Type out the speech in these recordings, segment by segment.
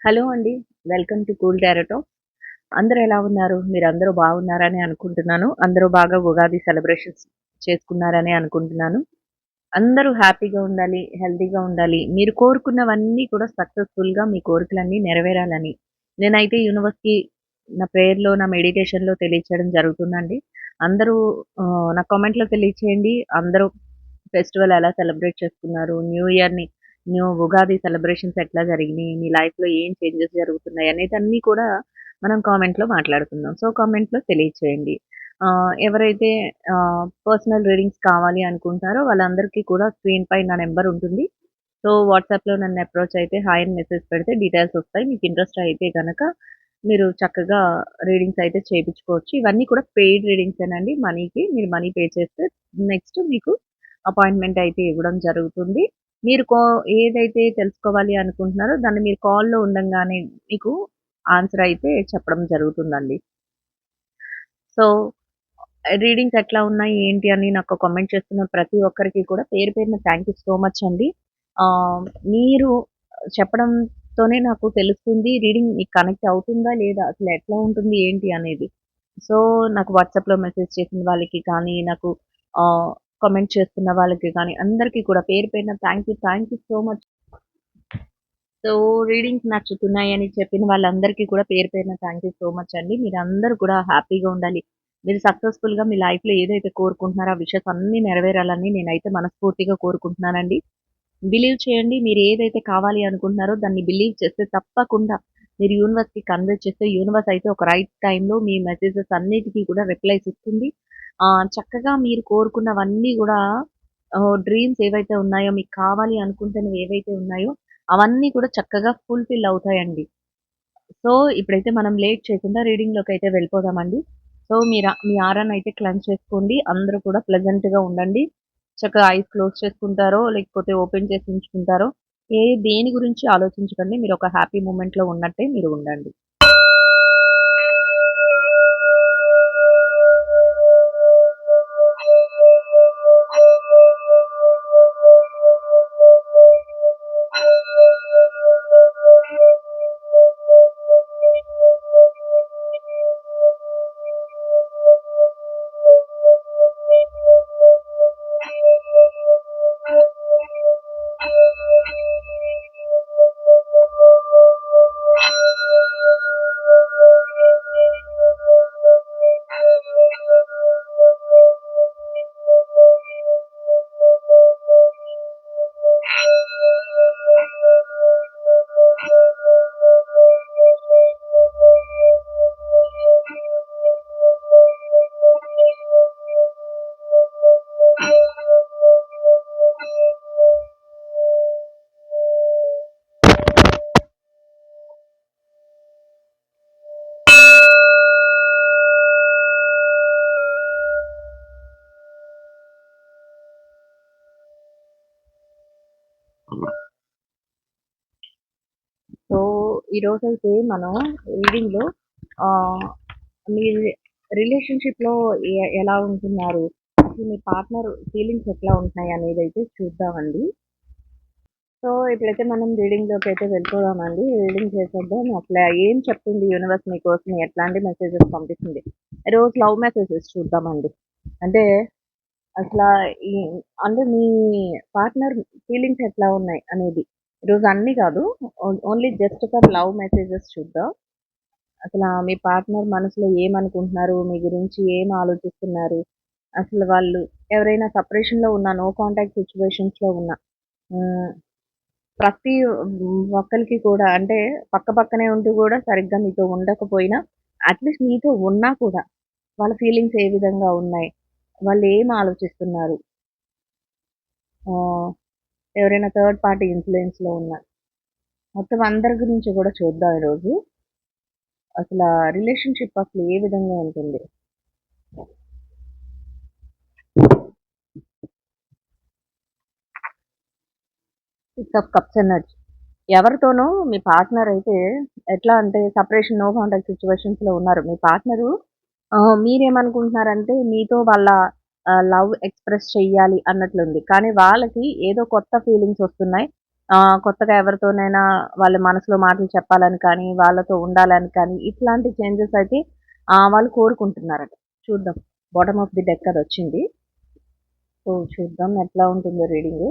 Hello అండి. Welcome to cool tarot అందరూ ఎలా ఉన్నారు? మీరు అందరూ బాగున్నారని అనుకుంటున్నాను. అందరూ బాగా ఉగాది సెలబ్రేషన్స్ చేసుకున్నారని అనుకుంటున్నాను. అందరూ హ్యాపీగా ఉండాలి, హెల్తీగా ఉండాలి. మీరు కోరుకున్నవన్నీ కూడా సక్సెస్‌ఫుల్‌గా మీ కోరికలన్నీ నెరవేరాలని నేనైతే యూనివర్స్‌కి నా ప్రేయర్‌లో, నా మెడిటేషన్‌లో తెలియచేయడం జరుగుతుందండి. అందరూ నా కామెంట్‌లో తెలియచేయండి. అందరూ ఫెస్టివల్ ఎలా సెలబ్రేట్ చేసుకున్నారు? న్యూ ఇయర్‌ని న్యూ ఉగాది సెలబ్రేషన్స్ ఎట్లా జరిగినాయి? మీ లైఫ్‌లో ఏం చేంజెస్ జరుగుతున్నాయి? అనేదన్నీ కూడా మనం కామెంట్‌లో మాట్లాడుకుందాం. సో, కామెంట్‌లో తెలియచేయండి. ఎవరైతే పర్సనల్ రీడింగ్స్ కావాలి అనుకుంటారో వాళ్ళందరికీ కూడా స్క్రీన్‌పై నా నెంబర్ ఉంటుంది. సో, వాట్సాప్‌లో నన్ను అప్రోచ్ అయితే హాయ్ అని మెసేజ్ పెడితే డీటెయిల్స్ వస్తాయి. మీకు ఇంట్రెస్ట్ అయితే కనుక మీరు చక్కగా రీడింగ్స్ అయితే చేయించుకోవచ్చు ఇవన్నీ కూడా పెయిడ్ రీడింగ్స్ అండి మనీకి మీరు మనీ పే చేస్తే నెక్స్ట్ మీకు అపాయింట్‌మెంట్ అయితే ఇవ్వడం జరుగుతుంది. మీరు కో ఏదైతే తెలుసుకోవాలి అనుకుంటున్నారో దాన్ని మీరు కాల్‌లో ఉండంగానే మీకు ఆన్సర్ అయితే చెప్పడం జరుగుతుందండి. సో, రీడింగ్స్ ఎట్లా ఉన్నాయి? ఏంటి? అని నాకు కామెంట్ చేస్తున్న ప్రతి ఒక్కరికి కూడా పేరు పేరున థ్యాంక్ యూ సో మచ్ అండి. మీరు చెప్పడంతోనే నాకు తెలుస్తుంది రీడింగ్ మీకు కనెక్ట్ అవుతుందా? లేదా? అసలు ఎట్లా ఉంటుంది? ఏంటి? అనేది. సో, నాకు వాట్సాప్‌లో మెసేజ్ చేసిన వాళ్ళకి కానీ, నాకు కమెంట్ చేస్తున్న వాళ్ళకి కానీ అందరికీ కూడా పేరు పేరున thank you, thank you so much. So, readings నచ్చుతున్నాయని చెప్పిన వాళ్ళందరికీ కూడా పేరు పేరున థ్యాంక్ యూ సో మచ్ అండి. మీరందరూ కూడా హ్యాపీగా ఉండాలి. మీరు సక్సెస్‌ఫుల్‌గా మీ లైఫ్‌లో ఏదైతే కోరుకుంటున్నారో ఆ విషెస్ అన్నీ నెరవేరాలని నేనైతే మనస్ఫూర్తిగా కోరుకుంటున్నానండి. బిలీవ్ చేయండి. మీరు ఏదైతే కావాలి అనుకుంటున్నారో దాన్ని బిలీవ్ చేస్తే తప్పకుండా మీరు యూనివర్స్‌కి కన్వే చేస్తే యూనివర్స్ అయితే ఒక రైట్ టైంలో మీ మెసేజెస్ అన్నిటికీ కూడా రిప్లైస్ ఇస్తుంది. చక్కగా మీరు కోరుకున్నవన్నీ కూడా డ్రీమ్స్ ఏవైతే ఉన్నాయో మీకు కావాలి అనుకుంటున్నవి ఏవైతే ఉన్నాయో అవన్నీ కూడా చక్కగా ఫుల్‌ఫిల్ అవుతాయండి. సో, ఇప్పుడైతే మనం లేట్ చేయకుండా రీడింగ్‌లోకైతే వెళ్ళిపోదామండి. సో, మీర మీ ఆరానైతే క్లెన్స్ చేసుకోండి. అందరూ కూడా ప్లెజెంట్‌గా ఉండండి. చక్కగా ఐస్ క్లోజ్ చేసుకుంటారో, లేకపోతే ఓపెన్ చేసి ఉంచుకుంటారో ఏ దేని గురించి ఆలోచించకండి. మీరు ఒక హ్యాపీ మూమెంట్‌లో ఉన్నట్టే మీరు ఉండండి. ఈరోజైతే మనం రీడింగ్‌లో మీ రిలేషన్‌షిప్‌లో ఎలా ఉంటున్నారు? అసలు మీ పార్ట్నర్ ఫీలింగ్స్ ఎట్లా ఉంటున్నాయి అయితే చూద్దామండి. సో, ఇప్పుడైతే మనం రీడింగ్‌లోకైతే వెళ్ళిపోదామండి. రీడింగ్ చేసేద్దాం. అసలు ఏం చెప్తుంది యూనివర్స్ మీకోసం ఎట్లాంటి మెసేజెస్ పంపిస్తుంది? రోజు లవ్ మెసేజెస్ చూద్దామండి. అంటే అసలు అంటే మీ పార్ట్నర్ ఫీలింగ్స్ ఎట్లా ఉన్నాయి అనేది. ఈరోజు అన్నీ కాదు. Only just for love messages చూద్దాం. అసలు మీ పార్ట్నర్ మనసులో ఏమనుకుంటున్నారు? మీ గురించి ఏం ఆలోచిస్తున్నారు? అసలు వాళ్ళు ఎవరైనా సపరేషన్లో ఉన్న, నో కాంటాక్ట్ సిచ్యువేషన్స్లో ఉన్న ప్రతి ఒక్కరికి కూడా అంటే పక్క పక్కనే ఉంటూ కూడా సరిగ్గా మీతో ఉండకపోయినా అట్‌లీస్ట్ మీతో ఉన్నా కూడా వాళ్ళ ఫీలింగ్స్ ఏ విధంగా ఉన్నాయి? వాళ్ళు ఏం ఆలోచిస్తున్నారు? ఎవరైనా థర్డ్ పార్టీ ఇన్ఫ్లుయెన్స్లో ఉన్న మొత్తం అందరి గురించి కూడా చూద్దాం ఈరోజు. అసలు రిలేషన్‌షిప్ అసలు ఏ విధంగా ఉంటుంది? Six of cups energy. ఎవరితోనో మీ పార్ట్నర్ అయితే ఎట్లా అంటే సపరేషన్ నో కాంటాక్ట్ సిచ్యువేషన్స్లో ఉన్నారు. మీ పార్ట్నరు మీరేమనుకుంటున్నారంటే మీతో వాళ్ళ లవ్ ఎక్స్‌ప్రెస్ చెయ్యాలి అన్నట్లుంది. కానీ వాళ్ళకి ఏదో కొత్త ఫీలింగ్స్ వస్తున్నాయి. కొత్తగా ఎవరితోనైనా వాళ్ళ మనసులో మాటలు చెప్పాలని కానీ, వాళ్ళతో ఉండాలని కానీ, ఇట్లాంటి చేంజెస్ అయితే ఆహ్, వాళ్ళు కోరుకుంటున్నారట. చూద్దాం. బాటమ్ ఆఫ్ ది డెక్ అదొచ్చింది. సో, చూద్దాం ఎట్లా ఉంటుందో రీడింగు.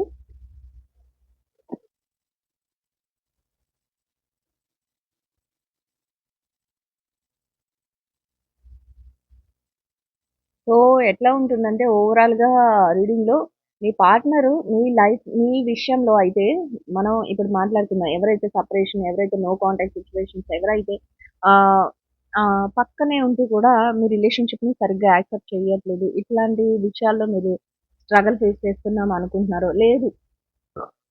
సో, ఎట్లా ఉంటుందంటే ఓవరాల్‌గా రీడింగ్‌లో మీ పార్ట్నరు మీ లైఫ్ మీ విషయంలో అయితే మనం ఇప్పుడు మాట్లాడుకుందాం. ఎవరైతే సెపరేషన్, ఎవరైతే నో కాంటాక్ట్ సిట్యుయేషన్స్ ఎవరైతే ఆహ్, ఆహ్, పక్కనే ఉంటూ కూడా మీ రిలేషన్‌షిప్‌ని సరిగ్గా యాక్సెప్ట్ చేయట్లేదు. ఇట్లాంటి విషయాల్లో మీరు స్ట్రగల్ ఫేస్ చేస్తున్నాం అనుకుంటున్నారో, లేదు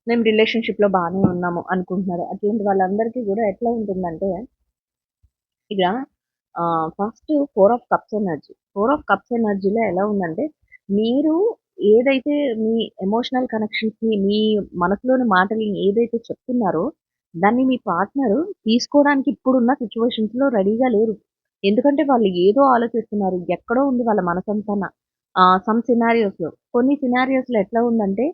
మేము రిలేషన్‌షిప్‌లో బానే ఉన్నాము అనుకుంటున్నారు. అట్లాంటి వాళ్ళందరికీ కూడా ఎట్లా ఉంటుందంటే ఇక first four of cups energy. Four of cups ఎనర్జీలో ఎలా ఉందంటే, మీరు ఏదైతే మీ ఎమోషనల్ కనెక్షన్స్‌ని మీ మనసులోని మాటల్ని ఏదైతే చెప్తున్నారో, దాన్ని మీ పార్ట్నర్ తీసుకోవడానికి ఇప్పుడున్న సిచ్యువేషన్స్లో రెడీగా లేరు. ఎందుకంటే వాళ్ళు ఏదో ఆలోచిస్తున్నారు. ఎక్కడో ఉంది వాళ్ళ మనసంతన సమ్ సినారియోస్‌లో. కొన్ని సినారియోస్‌లో ఎట్లా ఉందంటే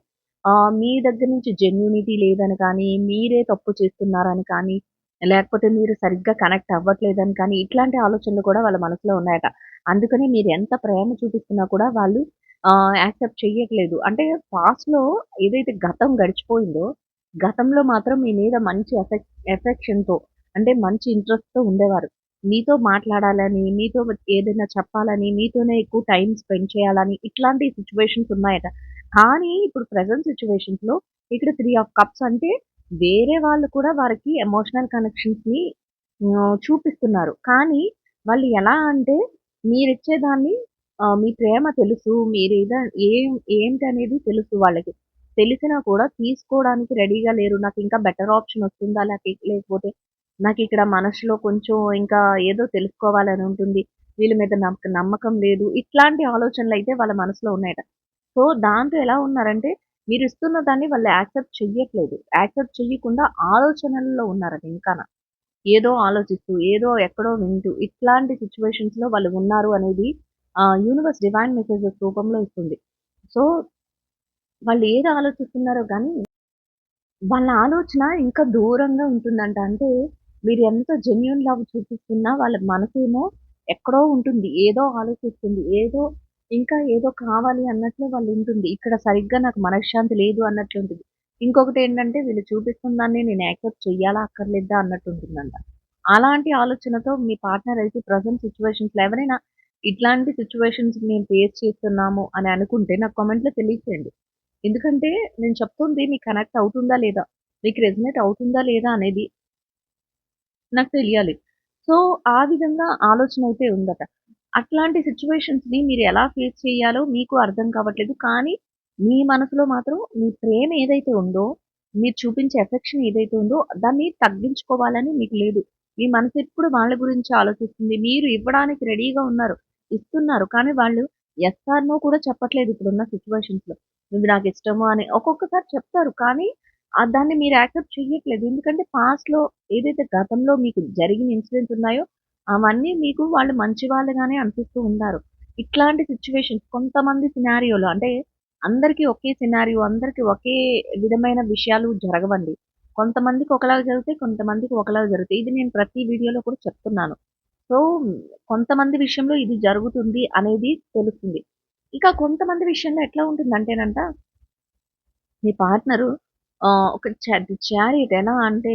మీ దగ్గర నుంచి జెన్యూనిటీ లేదని కానీ, మీరే తప్పు చేస్తున్నారని కానీ, లేకపోతే మీరు సరిగ్గా కనెక్ట్ అవ్వట్లేదని కానీ, ఇట్లాంటి ఆలోచనలు కూడా వాళ్ళ మనసులో ఉన్నాయట. అందుకనే మీరు ఎంత ప్రేమ చూపిస్తున్నా కూడా వాళ్ళు యాక్సెప్ట్ చెయ్యట్లేదు. అంటే పాస్ట్‌లో ఏదైతే గతం గడిచిపోయిందో, గతంలో మాత్రం మీ మీద మంచి ఎఫెక్ ఎఫెక్షన్‌తో అంటే మంచి ఇంట్రెస్ట్‌తో ఉండేవారు. మీతో మాట్లాడాలని, మీతో ఏదైనా చెప్పాలని, మీతోనే ఎక్కువ టైం స్పెండ్ చేయాలని ఇట్లాంటి సిచ్యువేషన్స్ ఉన్నాయట. కానీ ఇప్పుడు ప్రజెంట్ సిచ్యువేషన్స్లో ఇక్కడ త్రీ ఆఫ్ కప్స్ అంటే వేరే వాళ్ళు కూడా వారికి ఎమోషనల్ కనెక్షన్స్‌ని చూపిస్తున్నారు. కానీ వాళ్ళు ఎలా అంటే మీరిచ్చేదాన్ని మీ ప్రేమ తెలుసు. మీరు మీరేద ఏం ఏంటనేది తెలుసు వాళ్ళకి. తెలిసినా కూడా తీసుకోవడానికి రెడీగా లేరు. నాకు ఇంకా బెటర్ ఆప్షన్ వస్తుందా? లేక లేకపోతే ఇక్కడ మనసులో కొంచెం ఇంకా ఏదో తెలుసుకోవాలని ఉంటుంది. వీళ్ళ మీద నాకు నమ్మకం లేదు. ఇట్లాంటి ఆలోచనలు అయితే వాళ్ళ మనసులో ఉన్నాయట. సో, దాంతో ఎలా ఉన్నారంటే మీరు ఇస్తున్న దాన్ని వాళ్ళు యాక్సెప్ట్ చెయ్యట్లేదు. యాక్సెప్ట్ చెయ్యకుండా ఆలోచనల్లో ఉన్నారని ఇంకా ఏదో ఆలోచిస్తూ, ఏదో ఎక్కడో వింటూ ఇట్లాంటి సిచ్యువేషన్స్లో వాళ్ళు ఉన్నారు అనేది యూనివర్స్ డివైన్ మెసేజెస్ రూపంలో ఇస్తుంది. సో, వాళ్ళు ఏది ఆలోచిస్తున్నారో కానీ వాళ్ళ ఆలోచన ఇంకా దూరంగా ఉంటుందంట. అంటే మీరు ఎంత జెన్యున్ లవ్ చూపిస్తున్నా వాళ్ళ మనసేమో ఎక్కడో ఉంటుంది. ఏదో ఆలోచిస్తుంది. ఏదో ఇంకా ఏదో కావాలి అన్నట్లు వాళ్ళు ఉంటుంది. ఇక్కడ సరిగ్గా నాకు మనశ్శాంతి లేదు అన్నట్లుంటుంది. ఇంకొకటేంటంటే వీళ్ళు చూపిస్తున్న దాన్ని నేను యాక్సెప్ట్ చెయ్యాలా? అక్కర్లేదా? అన్నట్టు ఉంటుందంట. అలాంటి ఆలోచనతో మీ పార్ట్నర్ అయితే ప్రెజెంట్ సిట్యుయేషన్స్‌లో ఎవరైనా ఇట్లాంటి సిట్యుయేషన్స్ మేము ఫేస్ చేస్తున్నాము అని అనుకుంటే నాకు కామెంట్‌లో తెలియచేయండి. ఎందుకంటే నేను చెప్తుంది మీకు కనెక్ట్ అవుతుందా లేదా? మీకు రెజొనేట్ అవుతుందా లేదా అనేది నాకు తెలియాలి. సో, ఆ విధంగా ఆలోచన అయితే ఉందట. అట్లాంటి సిచ్యువేషన్స్‌ని మీరు ఎలా ఫేస్ చేయాలో మీకు అర్థం కావట్లేదు. కానీ మీ మనసులో మాత్రం మీ ప్రేమ ఏదైతే ఉందో, మీరు చూపించే ఎఫెక్షన్ ఏదైతే ఉందో దాన్ని తగ్గించుకోవాలని మీకు లేదు. మీ మనసు ఎప్పుడు వాళ్ళ గురించి ఆలోచిస్తుంది. మీరు ఇవ్వడానికి రెడీగా ఉన్నారు. ఇస్తున్నారు. కానీ వాళ్ళు యెస్ ఆర్ నో కూడా చెప్పట్లేదు ఇప్పుడున్న సిచ్యువేషన్స్‌లో. "నువ్వు నాకిష్టము" అని ఒక్కొక్కసారి చెప్తారు. కానీ ఆహ్, దాన్ని మీరు యాక్సెప్ట్ చెయ్యట్లేదు. ఎందుకంటే పాస్ట్‌లో ఏదైతే గతంలో మీకు జరిగిన ఇన్సిడెంట్స్ ఉన్నాయో అవన్నీ మీకు వాళ్ళు మంచి వాళ్ళుగానే అనిపిస్తూ ఉన్నారు. ఇట్లాంటి సిట్యుయేషన్స్ కొంతమంది సినారియోలో అంటే అందరికీ ఒకే సినారియో, అందరికి ఒకే విధమైన విషయాలు జరగవండి. కొంతమందికి ఒకలాగా జరుగుతాయి. కొంతమందికి ఒకలాగా జరుగుతాయి. ఇది నేను ప్రతి వీడియోలో కూడా చెప్తున్నాను. సో, కొంతమంది విషయంలో ఇది జరుగుతుంది అనేది తెలుస్తుంది. ఇక కొంతమంది విషయంలో ఎట్లా ఉంటుందంటేనంట మీ పార్ట్నరు ఒక చ చారిట్ ఎలా అంటే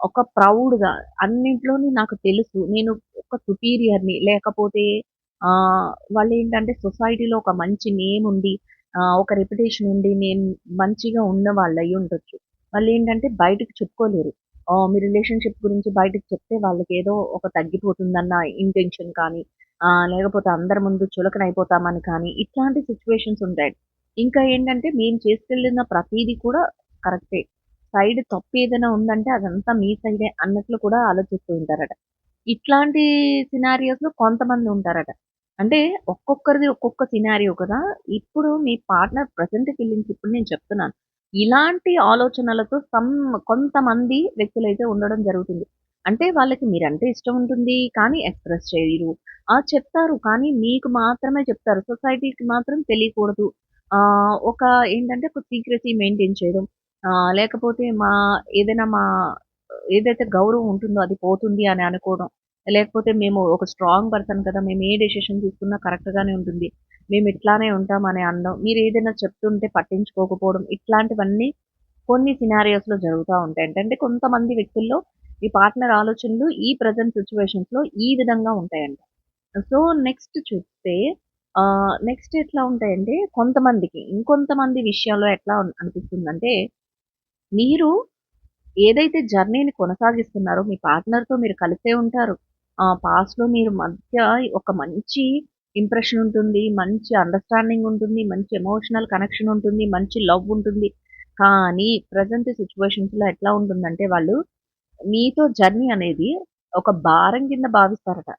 ఒక ప్రౌడ్‌గా అన్నింటిలోని నాకు తెలుసు. నేను ఒక సుపీరియర్‌ని లేకపోతే ఆహ్, వాళ్ళేంటంటే సొసైటీలో ఒక మంచి నేమ్ ఉండి ఆహ్, ఒక రెప్యుటేషన్ ఉండి నేను మంచిగా ఉన్నవాళ్ళు అయ్యుండొచ్చు. వాళ్ళేంటంటే బయటకి చెప్పుకోలేరు. ఆహ్, మీ రిలేషన్‌షిప్ గురించి బయటకి చెప్తే వాళ్ళకేదో ఒక తగ్గిపోతుందన్న ఇంటెన్షన్ కానీ ఆహ్, లేకపోతే అందరి ముందు చులకనైపోతామని కానీ ఇట్లాంటి సిట్యుయేషన్స్ ఉంటాయి. ఇంకా ఏంటంటే మేము చేసుకెళ్ళిన ప్రతీది కూడా కరెక్టే. సైడ్ తప్పేదైనా ఉందంటే అదంతా మీ సైడే అన్నట్లు కూడా ఆలోచిస్తూ ఉంటారట. ఇట్లాంటి సినారియోస్‌లో కొంతమంది ఉంటారట. అంటే ఒక్కొక్కరిది ఒక్కొక్క సినారియో కదా! ఇప్పుడు మీ పార్ట్నర్ ప్రెజెంట్ ఫీలింగ్స్ ఇప్పుడు నేను చెప్తున్నాను. ఇలాంటి ఆలోచనలతో సమ్ కొంతమంది వ్యక్తులైతే ఉండడం జరుగుతుంది. అంటే వాళ్ళకి మీరంటే ఇష్టం ఉంటుంది. కానీ ఎక్స్‌ప్రెస్ చేయరు. ఆ! చెప్తారు. కానీ మీకు మాత్రమే చెప్తారు. సొసైటీకి మాత్రం తెలియకూడదు. ఆహ్, ఒక ఏంటంటే ఒక సీక్రెసీ మెయింటైన్ చేయడం. లేకపోతే మా ఏదైనా మా ఏదైతే గౌరవం ఉంటుందో అది పోతుంది అని అనుకోవడం. లేకపోతే మేము ఒక స్ట్రాంగ్ పర్సన్ కదా! మేము ఏ డెసిషన్ తీసుకున్నా కరెక్ట్‌గానే ఉంటుంది. మేము ఇట్లానే ఉంటాం అని అనడం. మీరు ఏదైనా చెప్తుంటే పట్టించుకోకపోవడం. ఇట్లాంటివన్నీ కొన్ని సినారియోస్‌లో జరుగుతూ ఉంటాయి. ఏంటంటే కొంతమంది వ్యక్తుల్లో ఈ పార్ట్నర్ ఆలోచనలు ఈ ప్రజెంట్ సిచ్యువేషన్స్లో ఈ విధంగా ఉంటాయంట. సో, నెక్స్ట్ చూస్తే నెక్స్ట్ ఎట్లా ఉంటాయంటే కొంతమందికి, ఇంకొంతమంది విషయంలో ఎట్లా అనిపిస్తుందంటే మీరు ఏదైతే జర్నీని కొనసాగిస్తున్నారో మీ పార్ట్నర్‌తో మీరు కలిసే ఉంటారు. ఆహ్, పాస్ట్‌లో మీరు మధ్య ఒక మంచి ఇంప్రెషన్ ఉంటుంది. మంచి అండర్‌స్టాండింగ్ ఉంటుంది. మంచి ఎమోషనల్ కనెక్షన్ ఉంటుంది. మంచి లవ్ ఉంటుంది. కానీ ప్రెజెంట్ సిట్యుయేషన్స్‌లో ఎట్లా ఉంటుందంటే వాళ్ళు మీతో జర్నీ అనేది ఒక భారం కింద భావిస్తారట.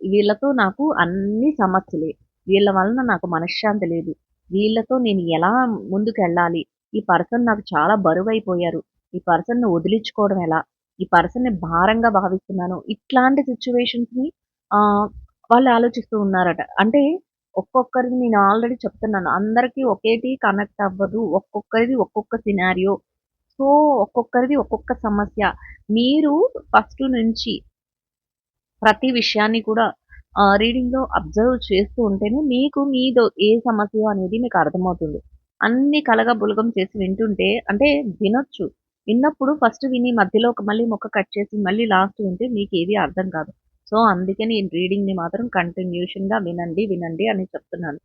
వీళ్ళతో నాకు అన్ని సమస్యలే. వీళ్ళ వలన నాకు మనశ్శాంతి లేదు. వీళ్ళతో నేను ఎలా ముందుకెళ్ళాలి? ఈ పర్సన్ నాకు చాలా బరువైపోయారు. ఈ పర్సన్ను వదిలించుకోవడం ఎలా? ఈ పర్సన్‌ని భారంగా భావిస్తున్నాను. ఇట్లాంటి సిచ్యువేషన్స్ని వాళ్ళు ఆలోచిస్తూ ఉన్నారట. అంటే ఒక్కొక్కరిని నేను ఆల్రెడీ చెప్తున్నాను. అందరికీ ఒకేటి కనెక్ట్ అవ్వదు. ఒక్కొక్కరిది ఒక్కొక్క సినారియో. సో, ఒక్కొక్కరిది ఒక్కొక్క సమస్య. మీరు ఫస్ట్ నుంచి ప్రతి విషయాన్ని కూడా రీడింగ్‌లో అబ్జర్వ్ చేస్తూ ఉంటేనే మీకు మీదో ఏ సమస్య అనేది మీకు అర్థమవుతుంది. అన్నీ కలగబులగం చేసి వింటుంటే అంటే వినొచ్చు. విన్నప్పుడు ఫస్ట్ విని మధ్యలో ఒక మళ్ళీ మొక్క కట్ చేసి మళ్ళీ లాస్ట్ వింటే మీకేది అర్థం కాదు. సో, అందుకే నేను రీడింగ్‌ని మాత్రం కంటిన్యూషన్‌గా వినండి, వినండి అని చెప్తున్నాను.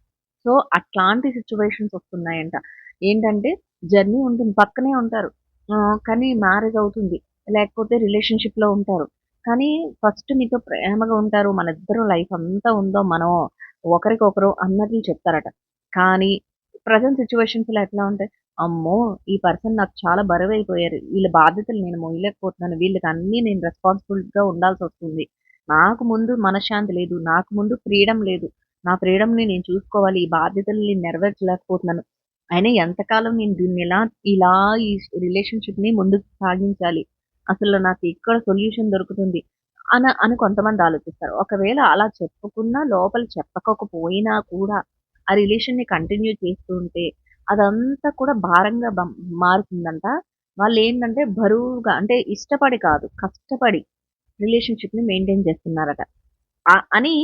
సో, అట్లాంటి సిట్యుయేషన్స్ వస్తున్నాయంట. ఏంటంటే జర్నీ ఉంటుంది. పక్కనే ఉంటారు. ఆహ్, కానీ మ్యారేజ్ అవుతుంది. లేకపోతే రిలేషన్‌షిప్‌లో ఉంటారు. కానీ ఫస్ట్ మీతో ప్రేమగా ఉంటారు. మనిద్దరం లైఫ్ అంతా ఉందాం మనం ఒకరికొకరు అన్నట్లు చెప్తారట. కానీ ప్రజెంట్ సిచ్యువేషన్స్లో ఎట్లా ఉంటాయి? అమ్మో! ఈ పర్సన్ నాకు చాలా బరువైపోయారు. వీళ్ళ బాధ్యతలు నేను మోయలేకపోతున్నాను. వీళ్ళకి అన్నీ నేను రెస్పాన్సిబుల్‌గా ఉండాల్సొస్తుంది. నాకు ముందు మనశ్శాంతి లేదు. నాకు ముందు ఫ్రీడమ్ లేదు. నా ఫ్రీడమ్‌ని నేను చూసుకోవాలి. ఈ బాధ్యతల్ని నెరవేర్చలేకపోతున్నాను. అయినా ఎంతకాలం నేను దీన్ని ఇలా ఇలా ఈ రిలేషన్‌షిప్‌ని ముందుకు సాగించాలి. అసలు నాకు ఇక్కడ సొల్యూషన్ దొరుకుతుంది? అని అని కొంతమంది ఆలోచిస్తారు. ఒకవేళ అలా చెప్పకుండా లోపల చెప్పకపోయినా కూడా ఆ రిలేషన్‌ని కంటిన్యూ చేస్తూ ఉంటే అదంతా కూడా భారంగా బం మారుతుందంట. వాళ్ళేంటంటే బరువుగా అంటే ఇష్టపడి కాదు, కష్టపడి రిలేషన్‌షిప్‌ని మెయింటైన్ చేస్తున్నారట. అని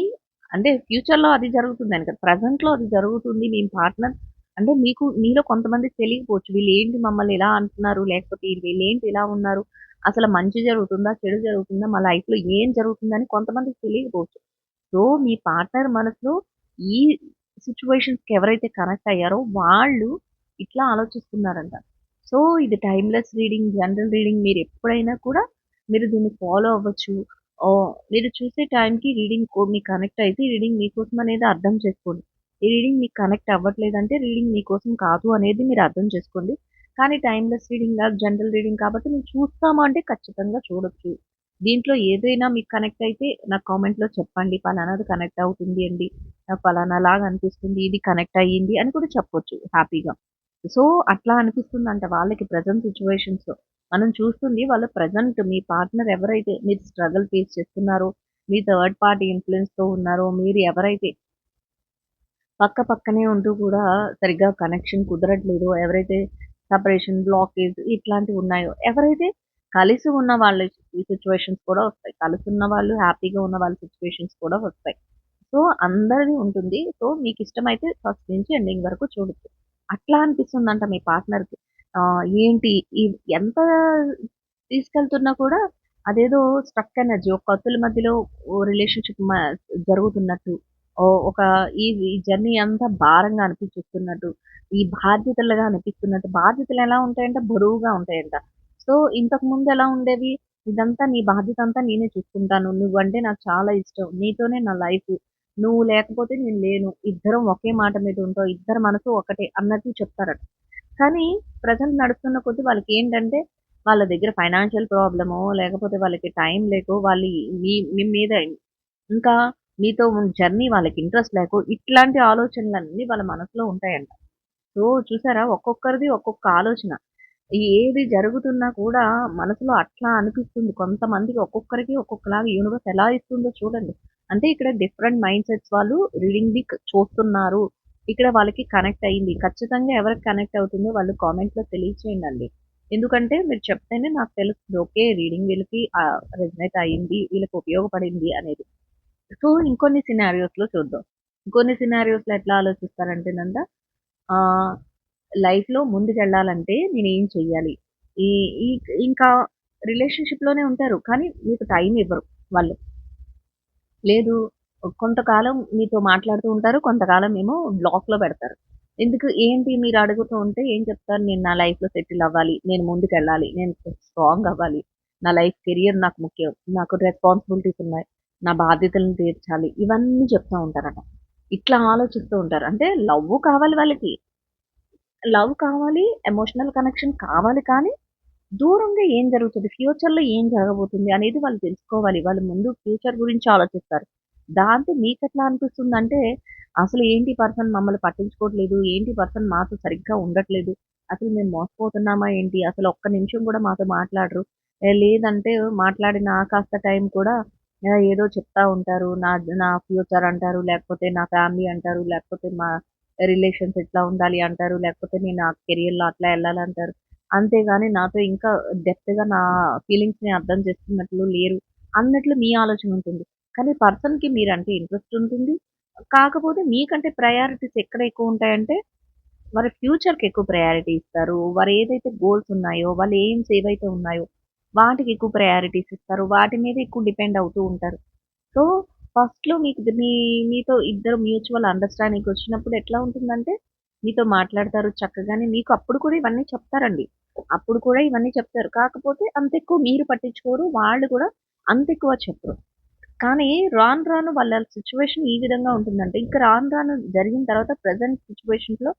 అంటే ఫ్యూచర్‌లో అది జరుగుతుందని కాదు. ప్రెజెంట్‌లో అది జరుగుతుంది. మీ పార్ట్నర్ అంటే మీకు మీలో కొంతమందికి తెలియకపోవచ్చు. వీళ్ళేంటి మమ్మల్ని ఇలా అంటున్నారు? లేకపోతే వీళ్ళేంటి ఇలా ఉన్నారు? అసలు మంచి జరుగుతుందా? చెడు జరుగుతుందా? మా లైఫ్‌లో ఏం జరుగుతుందని కొంతమందికి తెలియకపోవచ్చు. సో, మీ పార్ట్నర్ మనసులో ఈ సిచ్యువేషన్స్‌కి ఎవరైతే కనెక్ట్ అయ్యారో వాళ్ళు ఇట్లా ఆలోచిస్తున్నారంట. సో, ఇది టైమ్‌లెస్ రీడింగ్, జనరల్ రీడింగ్ మీరెప్పుడైనా కూడా మీరు దీన్ని ఫాలో అవ్వచ్చు. మీరు చూసే టైంకి రీడింగ్ కో మీకు కనెక్ట్ అయితే రీడింగ్ మీకోసం అనేది అర్థం చేసుకోండి. ఈ రీడింగ్ మీకు కనెక్ట్ అవ్వట్లేదంటే రీడింగ్ మీకోసం కాదు అనేది మీరు అర్థం చేసుకోండి. కానీ టైమ్‌లెస్ రీడింగ్ కాదు జనరల్ రీడింగ్ కాబట్టి మేము చూస్తామంటే ఖచ్చితంగా చూడొచ్చు. దీంట్లో ఏదైనా మీకు కనెక్ట్ అయితే నాకు కామెంట్‌లో చెప్పండి. పలానాది కనెక్ట్ అవుతుంది అండి. నాకు పలానాలాగా అనిపిస్తుంది. ఇది కనెక్ట్ అయ్యింది అని కూడా చెప్పొచ్చు హ్యాపీగా. సో, అట్లా అనిపిస్తుంది అంటే వాళ్ళకి ప్రజెంట్ సిట్యుయేషన్స్‌లో. మనం చూస్తుంది వాళ్ళ ప్రెజెంట్ మీ పార్ట్నర్ ఎవరైతే మీరు స్ట్రగుల్ ఫేస్ చేస్తున్నారో, మీ థర్డ్ పార్టీ ఇన్ఫ్లుయెన్స్తో ఉన్నారో, మీరు ఎవరైతే పక్క పక్కనే ఉంటూ కూడా సరిగ్గా కనెక్షన్ కుదరట్లేదు ఎవరైతే సెపరేషన్, బ్లాకేజ్ ఇట్లాంటివి ఉన్నాయో, ఎవరైతే కలిసి ఉన్న వాళ్ళ సిచ్యువేషన్స్ కూడా వస్తాయి. కలిసి ఉన్న వాళ్ళు హ్యాపీగా ఉన్న వాళ్ళ సిచ్యువేషన్స్ కూడా వస్తాయి. సో, అందరిది ఉంటుంది. సో, మీకు ఇష్టమైతే ఫస్ట్ నుంచి ఎండింగ్ వరకు చూడొచ్చు. అట్లా అనిపిస్తుందంట మీ పార్ట్నర్‌కి. ఏంటి ఎంత తీసుకెళ్తున్నా కూడా అదేదో స్ట్రక్ ఎనర్జీ ఒక కత్తుల మధ్యలో రిలేషన్‌షిప్ జరుగుతున్నట్టు. ఒక ఈ ఈ జర్నీ అంతా భారంగా అనిపించేస్తున్నట్టు. ఈ బాధ్యతలుగా అనిపిస్తున్నట్టు. బాధ్యతలు ఎలా ఉంటాయంటే బరువుగా ఉంటాయంట. సో, ఇంతకుముందు ఎలా ఉండేవి? ఇదంతా నీ బాధ్యత అంతా నేనే చూసుకుంటాను. నువ్వంటే నాకు చాలా ఇష్టం. నీతోనే నా లైఫ్. నువ్వు లేకపోతే నేను లేను. ఇద్దరం ఒకే మాట మీద ఉంటాం. ఇద్దరు మనసు ఒకటే అన్నట్టు చెప్తారట. కానీ ప్రజెంట్ నడుస్తున్న కొద్ది వాళ్ళకి ఏంటంటే వాళ్ళ దగ్గర ఫైనాన్షియల్ ప్రాబ్లమో, లేకపోతే వాళ్ళకి టైం లేకో, వాళ్ళు మీ మీ మీద ఇంకా మీతో జర్నీ వాళ్ళకి ఇంట్రెస్ట్ లేకో, ఇట్లాంటి ఆలోచనలన్నీ వాళ్ళ మనసులో ఉంటాయంట. సో, చూసారా ఒక్కొక్కరిది ఒక్కొక్క ఆలోచన. ఏది జరుగుతున్నా కూడా మనసులో అట్లా అనిపిస్తుంది. కొంతమందికి ఒక్కొక్కరికి ఒక్కొక్కలాగా యూనివర్స్ ఎలా ఇస్తుందో చూడండి. అంటే ఇక్కడ డిఫరెంట్ మైండ్ సెట్స్ వాళ్ళు రీడింగ్‌ని క్ చూస్తున్నారు. ఇక్కడ వాళ్ళకి కనెక్ట్ అయింది. ఖచ్చితంగా ఎవరికి కనెక్ట్ అవుతుందో వాళ్ళు కామెంట్‌లో తెలియచేయండండి. ఎందుకంటే మీరు చెప్తేనే నాకు తెలుస్తుంది. ఓకే. రీడింగ్ వీళ్ళకి ఆహ్, రెజొనేట్ అయింది. వీళ్ళకి ఉపయోగపడింది అనేది. సో, ఇంకొన్ని సినారియోస్‌లో చూద్దాం. ఇంకొన్ని సినారియోస్‌లో ఎట్లా ఆలోచిస్తారంటేనంట ఆహ్, లైఫ్‌లో ముందుకెళ్ళాలంటే నేనేం చెయ్యాలి? ఈ ఈ ఇంకా రిలేషన్‌షిప్‌లోనే ఉంటారు. కానీ మీకు టైం ఇవ్వరు వాళ్ళు. లేదు కొంతకాలం మీతో మాట్లాడుతూ ఉంటారు. కొంతకాలం ఏమో బ్లాక్‌లో పెడతారు. ఎందుకు ఏంటి మీరు అడుగుతూ ఉంటే ఏం చెప్తారు? నేను నా లైఫ్‌లో సెటిల్ అవ్వాలి. నేను ముందుకెళ్ళాలి. నేను స్ట్రాంగ్ అవ్వాలి. నా లైఫ్ కెరియర్ నాకు ముఖ్యం. నాకు రెస్పాన్సిబిలిటీస్ ఉన్నాయి. నా బాధ్యతలను తీర్చాలి. ఇవన్నీ చెప్తా ఉంటారట. ఇట్లా ఆలోచిస్తూ ఉంటారు. అంటే లవ్వు కావాలి వాళ్ళకి. లవ్ కావాలి. ఎమోషనల్ కనెక్షన్ కావాలి కానీ దూరంగా ఏం జరుగుతుంది ఫ్యూచర్‌లో ఏం జరగబోతుంది అనేది వాళ్ళు తెలుసుకోవాలి. వాళ్ళు ముందు ఫ్యూచర్ గురించి ఆలోచిస్తారు. దాంతో మీకు ఎట్లా అనిపిస్తుంది అంటే అసలు ఏంటి పర్సన్ మమ్మల్ని పట్టించుకోవట్లేదు. ఏంటి పర్సన్ మాతో సరిగ్గా ఉండట్లేదు. అసలు మేము మోసపోతున్నామా ఏంటి? అసలు ఒక్క నిమిషం కూడా మాతో మాట్లాడరు. లేదంటే మాట్లాడిన ఆ కాస్త టైం కూడా ఏదో చెప్తా ఉంటారు. నా నా ఫ్యూచర్ అంటారు. లేకపోతే నా ఫ్యామిలీ అంటారు. లేకపోతే మా రిలేషన్స్ ఎట్లా ఉండాలి అంటారు. లేకపోతే నేను నా కెరియర్‌లో అట్లా ఎళ్ళాలంటారు. అంతేగాని నాతో ఇంకా డెప్త్‌గా నా ఫీలింగ్స్‌ని అర్థం చేసుకున్నట్లు లేరు. అన్నట్లు మీ ఆలోచన ఉంటుంది. కానీ పర్సన్‌కి మీరంటే ఇంట్రెస్ట్ ఉంటుంది. కాకపోతే మీకంటే ప్రయారిటీస్ ఎక్కడ ఎక్కువ ఉంటాయంటే, వారి ఫ్యూచర్‌కి ఎక్కువ ప్రయారిటీ ఇస్తారు. వారు ఏదైతే గోల్స్ ఉన్నాయో, వాళ్ళ ఎయిమ్స్ ఏవైతే ఉన్నాయో, వాటికి ఎక్కువ ప్రయారిటీస్ ఇస్తారు. వాటి మీద ఎక్కువ డిపెండ్ అవుతూ ఉంటారు. సో, ఫస్ట్‌లో మీకు మీ మీతో ఇద్దరు మ్యూచువల్ అండర్‌స్టాండింగ్‌కి వచ్చినప్పుడు ఎట్లా ఉంటుందంటే, మీతో మాట్లాడతారు చక్కగానే. మీకు అప్పుడు కూడా ఇవన్నీ చెప్తారండి. అప్పుడు కూడా ఇవన్నీ చెప్తారు. కాకపోతే అంత ఎక్కువ మీరు పట్టించుకోరు. వాళ్ళు కూడా అంత ఎక్కువ చెప్పరు. కానీ రాను రాను వాళ్ళ సిట్యుయేషన్ ఈ విధంగా ఉంటుందంటే, ఇంకా రాను రాను జరిగిన తర్వాత ప్రెజెంట్ సిట్యుయేషన్స్‌లో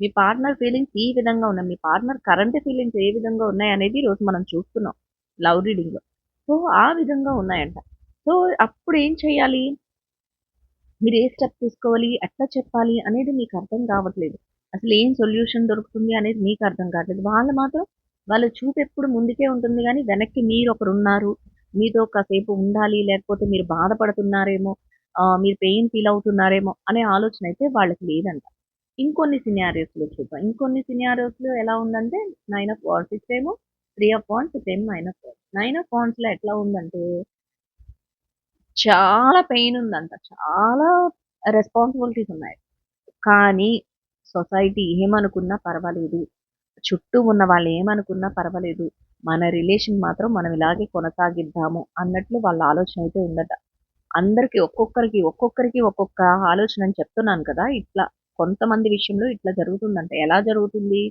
మీ పార్ట్నర్ ఫీలింగ్స్ ఈ విధంగా ఉన్నాయి. మీ పార్ట్నర్ కరెంట్ ఫీలింగ్స్ ఏ విధంగా ఉన్నాయనేది ఈరోజు మనం చూస్తున్నాం లవ్ రీడింగ్‌లో. సో, ఆ విధంగా ఉన్నాయంట. సో, అప్పుడు ఏం చేయాలి? మీరు ఏ స్టెప్ తీసుకోవాలి? ఎట్లా చెప్పాలి? అనేది మీకు అర్థం కావట్లేదు. అసలు ఏం సొల్యూషన్ దొరుకుతుంది అనేది మీకు అర్థం కావట్లేదు. వాళ్ళు మాత్రం వాళ్ళ చూపు ఎప్పుడు ముందుకే ఉంటుంది కానీ వెనక్కి ఉన్నారు మీతో కాసేపు ఉండాలి. లేకపోతే మీరు బాధపడుతున్నారేమో, మీరు పెయిన్ ఫీల్ అవుతున్నారేమో అనే ఆలోచన అయితే వాళ్ళకి లేదంట. ఇంకొన్ని సినారియోస్‌లో చూద్దాం. ఇంకొన్ని సినారియోస్‌లో ఎలా ఉందంటే, నైన్ ఆఫ్ వాన్స్ ఇచ్చేమో త్రీ ఆఫ్ వాన్స్ ఇక్కడేమో nine of wands nine of వాన్స్లో ఎట్లా ఉందంటే చాలా పెయిన్ ఉందంట. చాలా రెస్పాన్సిబిలిటీస్ ఉన్నాయి. కానీ సొసైటీ ఏమనుకున్నా పర్వాలేదు. చుట్టూ ఉన్న వాళ్ళు ఏమనుకున్నా పర్వాలేదు. మన రిలేషన్ మాత్రం మనం ఇలాగే కొనసాగిద్దాము అన్నట్లు వాళ్ళ ఆలోచన అయితే ఉందట. అందరికి ఒక్కొక్కరికి, ఒక్కొక్కరికి ఒక్కొక్క ఆలోచన అని చెప్తున్నాను కదా! ఇట్లా కొంతమంది విషయంలో ఇట్లా జరుగుతుందంట. ఎలా జరుగుతుంది?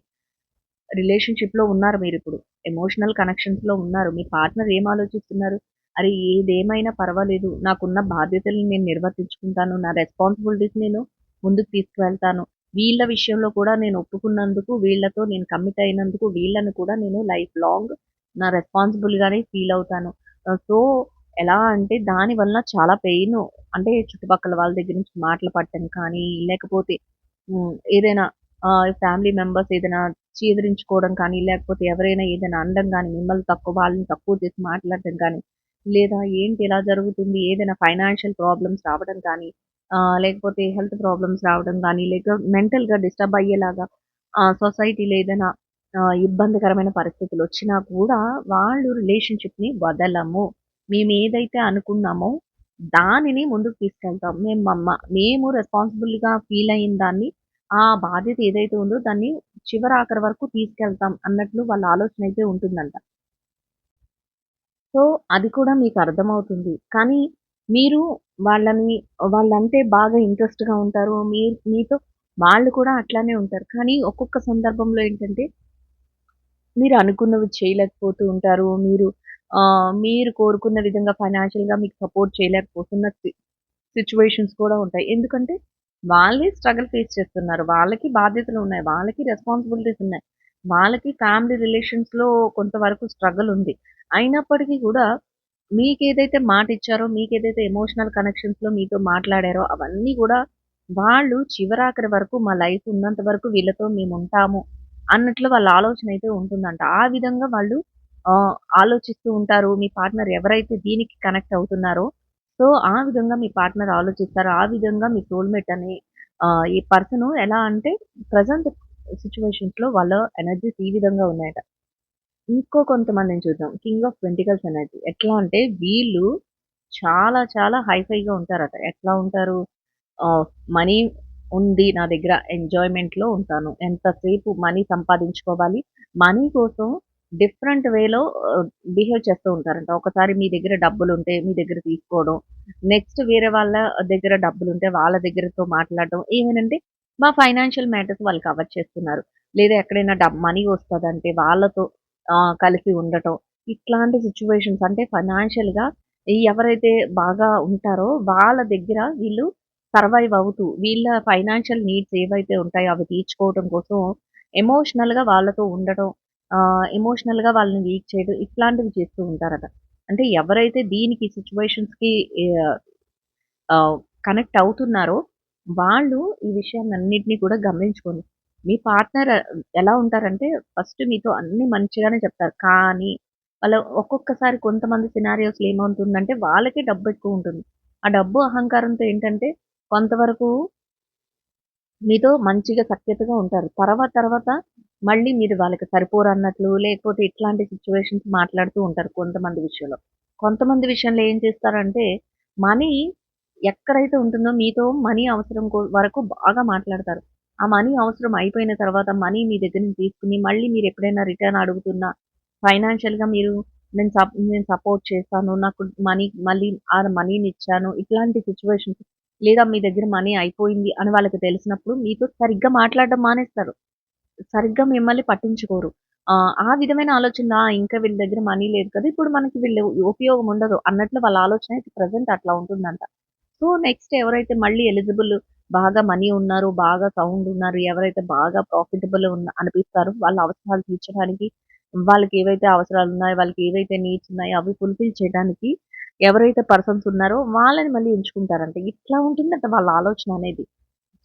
రిలేషన్‌షిప్‌లో ఉన్నారు మీరు ఇప్పుడు ఎమోషనల్ కనెక్షన్స్‌లో ఉన్నారు. మీ పార్ట్నర్ ఏం ఆలోచిస్తున్నారు? అరే! ఏదేమైనా పర్వాలేదు. నాకున్న బాధ్యతలను నేను నిర్వర్తించుకుంటాను. నా రెస్పాన్సిబిలిటీస్ నేను ముందుకు తీసుకువెళ్తాను. వీళ్ళ విషయంలో కూడా నేను ఒప్పుకున్నందుకు, వీళ్ళతో నేను కమిట్ అయినందుకు, వీళ్ళని కూడా నేను లైఫ్ లాంగ్ నా రెస్పాన్సిబుల్‌గానే ఫీల్ అవుతాను. ఆహ్, సో, ఎలా అంటే దానివల్ల చాలా పెయిను అంటే చుట్టుపక్కల వాళ్ళ దగ్గర నుంచి మాటలు పడటం కానీ, లేకపోతే హ్మ్. ఏదైనా ఆహ్, ఫ్యామిలీ మెంబర్స్ ఏదైనా చీదరించుకోవడం కానీ, లేకపోతే ఎవరైనా ఏదైనా అనడం గానీ, మిమ్మల్ని తక్కువ వాళ్ళని తక్కువ చేసి మాట్లాడటం కానీ, లేదా ఏంటి ఇలా జరుగుతుంది? ఏదైనా ఫైనాన్షియల్ ప్రాబ్లమ్స్ రావడం కానీ, ఆహ్, లేకపోతే హెల్త్ ప్రాబ్లమ్స్ రావడం కానీ లేక మెంటల్‌గా డిస్టర్బ్ అయ్యేలాగా ఆహ్, సొసైటీలో ఏదైనా ఆహ్, ఇబ్బందికరమైన పరిస్థితులొచ్చినా కూడా వాళ్ళు రిలేషన్‌షిప్‌ని వదలము. మేమేదైతే అనుకున్నామో దానిని ముందుకు తీసుకెళ్తాం. మేము మమ్మ మేము రెస్పాన్సిబుల్‌గా ఫీల్ అయిన దాన్ని ఆ బాధ్యత ఏదైతే ఉందో దాన్ని చివరాఖరి వరకు తీసుకెళ్తాం అన్నట్లు వాళ్ళ ఆలోచన అయితే ఉంటుందంట. సో, అది కూడా మీకు అర్థమవుతుంది. కానీ మీరు వాళ్ళని వాళ్ళంటే బాగా ఇంట్రెస్ట్‌గా ఉంటారు. మీ మీతో వాళ్ళు కూడా అట్లానే ఉంటారు. కానీ ఒక్కొక్క సందర్భంలో ఏంటంటే మీరు అనుకున్నవి చేయలేకపోతూ ఉంటారు. మీరు ఆహ్, మీరు కోరుకున్న విధంగా ఫైనాన్షియల్‌గా మీకు సపోర్ట్ చేయలేకపోతున్న సి సిట్యుయేషన్స్ కూడా ఉంటాయి. ఎందుకంటే వాళ్ళే స్ట్రగల్ ఫేస్ చేస్తున్నారు. వాళ్ళకి బాధ్యతలున్నాయి. వాళ్ళకి రెస్పాన్సిబిలిటీస్ ఉన్నాయి. వాళ్ళకి ఫ్యామిలీ రిలేషన్స్‌లో కొంతవరకు స్ట్రగల్ ఉంది. అయినప్పటికీ కూడా మీకేదైతే మాట ఇచ్చారో, మీకేదైతే ఎమోషనల్ కనెక్షన్స్‌లో మీతో మాట్లాడారో అవన్నీ కూడా వాళ్ళు చివరాఖరి వరకు మా లైఫ్ ఉన్నంత వరకు వీళ్ళతో మేముంటాము అన్నట్లు వాళ్ళ ఆలోచన అయితే ఉంటుందంట. ఆ విధంగా వాళ్ళు ఆహ్, ఆలోచిస్తూ ఉంటారు. మీ పార్ట్నర్ ఎవరైతే దీనికి కనెక్ట్ అవుతున్నారో సో, ఆ విధంగా మీ పార్ట్నర్ ఆలోచిస్తారు. ఆ విధంగా మీ సోల్‌మేట్ అనే ఆహ్, ఈ పర్సను ఎలా అంటే ప్రెజెంట్ సిట్యుయేషన్స్‌లో వాళ్ళ ఎనర్జీస్ ఈ విధంగా ఉన్నాయట. ఇంకో కొంతమందిని చూద్దాం. King of pentacles energy. ఎట్లా అంటే వీళ్ళు చాలా చాలా హైఫైగా ఉంటారట. ఎట్లా ఉంటారు? ఆహ్, మనీ ఉంది నా దగ్గర ఎంజాయ్‌మెంట్‌లో ఉంటాను. ఎంతసేపు మనీ సంపాదించుకోవాలి. మనీ కోసం డిఫరెంట్ వేలో ఆహ్, బిహేవ్ చేస్తూ ఉంటారంట. ఒకసారి మీ దగ్గర డబ్బులుంటే మీ దగ్గర తీసుకోవడం. నెక్స్ట్ వేరే వాళ్ళ దగ్గర డబ్బులుంటే వాళ్ళ దగ్గరతో మాట్లాడడం. ఏమనంటే మా ఫైనాన్షియల్ మ్యాటర్స్ వాళ్ళు కవర్ చేస్తున్నారు. లేదా ఎక్కడైనా డబ్ మనీ వస్తుందంటే వాళ్ళతో కలిసి ఉండటం. ఇట్లాంటి సిచ్యువేషన్స్ అంటే ఫైనాన్షియల్‌గా ఎవరైతే బాగా ఉంటారో వాళ్ళ దగ్గర వీళ్ళు సర్వైవ్ అవుతూ వీళ్ళ ఫైనాన్షియల్ నీడ్స్ ఏవైతే ఉంటాయో అవి తీర్చుకోవడం కోసం ఎమోషనల్‌గా వాళ్ళతో ఉండటం. ఎమోషనల్‌గా వాళ్ళని వీక్ చేయడం ఇట్లాంటివి చేస్తూ ఉంటారట. అంటే ఎవరైతే దీనికి సిచ్యువేషన్స్కి కనెక్ట్ అవుతున్నారో వాళ్ళు ఈ విషయాన్నన్నిటిని కూడా గమనించుకోండి. మీ పార్ట్నర్ ఎలా ఉంటారంటే ఫస్ట్ మీతో అన్నీ మంచిగానే చెప్తారు. కానీ వాళ్ళ ఒక్కొక్కసారి కొంతమంది సినారియోస్‌లో ఏమవుతుందంటే వాళ్ళకే డబ్బు ఎక్కువుంటుంది. ఆ డబ్బు అహంకారంతో ఏంటంటే కొంతవరకు మీతో మంచిగా సఖ్యతగా ఉంటారు. తర్వాత తర్వాత మళ్ళీ మీరు వాళ్ళకి సరిపోరన్నట్లు లేకపోతే ఇట్లాంటి సిట్యుయేషన్స్ మాట్లాడుతూ ఉంటారు కొంతమంది విషయంలో. కొంతమంది విషయంలో ఏం చేస్తారంటే మనీ ఎక్కడైతే ఉంటుందో మీతో మనీ అవసరం వరకు బాగా మాట్లాడతారు. ఆ మనీ అవసరం అయిపోయిన తర్వాత మనీ మీ దగ్గర నుంచి తీసుకొని మళ్ళీ మీరు ఎప్పుడైనా రిటర్న్ అడుగుతున్నా ఫైనాన్షియల్‌గా మీరు నేను సప్ నేను సపోర్ట్ చేస్తాను. నాకు మనీ మళ్ళీ ఆ మనీనిచ్చాను. ఇట్లాంటి సిచ్యువేషన్స్ లేదా మీ దగ్గర మనీ అయిపోయింది అని వాళ్ళకి తెలిసినప్పుడు మీతో సరిగ్గా మాట్లాడడం మానేస్తారు. సరిగ్గా మిమ్మల్ని పట్టించుకోరు. ఆ విధమైన ఆలోచన ఇంకా వీళ్ళ దగ్గర మనీ లేదు కదా! ఇప్పుడు మనకి వీళ్ళు ఉపయోగం ఉండదు అన్నట్లు వాళ్ళ ఆలోచన అయితే ప్రెజెంట్ అట్లా ఉంటుందంట. సో, నెక్స్ట్ ఎవరైతే మళ్ళీ ఎలిజిబుల్ బాగా మనీ ఉన్నారు, బాగా సౌండ్ ఉన్నారు, ఎవరైతే బాగా ప్రాఫిటబుల్ ఉన్న అనిపిస్తారో వాళ్ళ అవసరాలు తీర్చడానికి, వాళ్ళకి ఏవైతే అవసరాలు ఉన్నాయో, వాళ్ళకి ఏవైతే నీడ్స్ ఉన్నాయో అవి ఫుల్‌ఫిల్ చేయడానికి ఎవరైతే పర్సన్స్ ఉన్నారో వాళ్ళని మళ్ళీ ఎంచుకుంటారంట. ఇట్లా ఉంటుందంట వాళ్ళ ఆలోచన అనేది.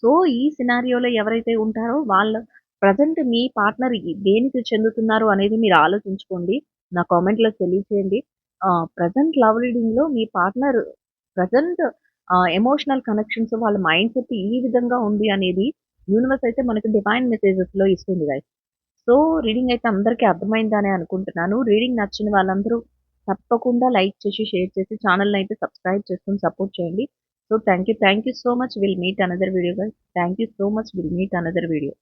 సో, ఈ సినారియోలో ఎవరైతే ఉంటారో వాళ్ళు ప్రజెంట్ మీ పార్ట్నర్ దేనికి చెందుతున్నారు అనేది మీరు ఆలోచించుకోండి. నా కామెంట్‌లో తెలియచేయండి. ప్రజెంట్ లవ్ రీడింగ్‌లో మీ పార్ట్నర్ ప్రజెంట్ ఎమోషనల్ కనెక్షన్స్ వాళ్ళ మైండ్ సెట్ ఈ విధంగా ఉంది అనేది యూనివర్స్ అయితే మనకి డివైన్ మెసేజెస్‌లో ఇస్తుంది గైస్. సో, రీడింగ్ అయితే అందరికీ అర్థమైందనే అనుకుంటున్నాను. రీడింగ్ నచ్చిన వాళ్ళందరూ తప్పకుండా లైక్ చేసి, షేర్ చేసి ఛానల్ని అయితే సబ్స్క్రైబ్ చేసుకొని సపోర్ట్ చేయండి. So, thank you. Thank you so much. Will meet another video guys. Thank you so much. Will meet another video.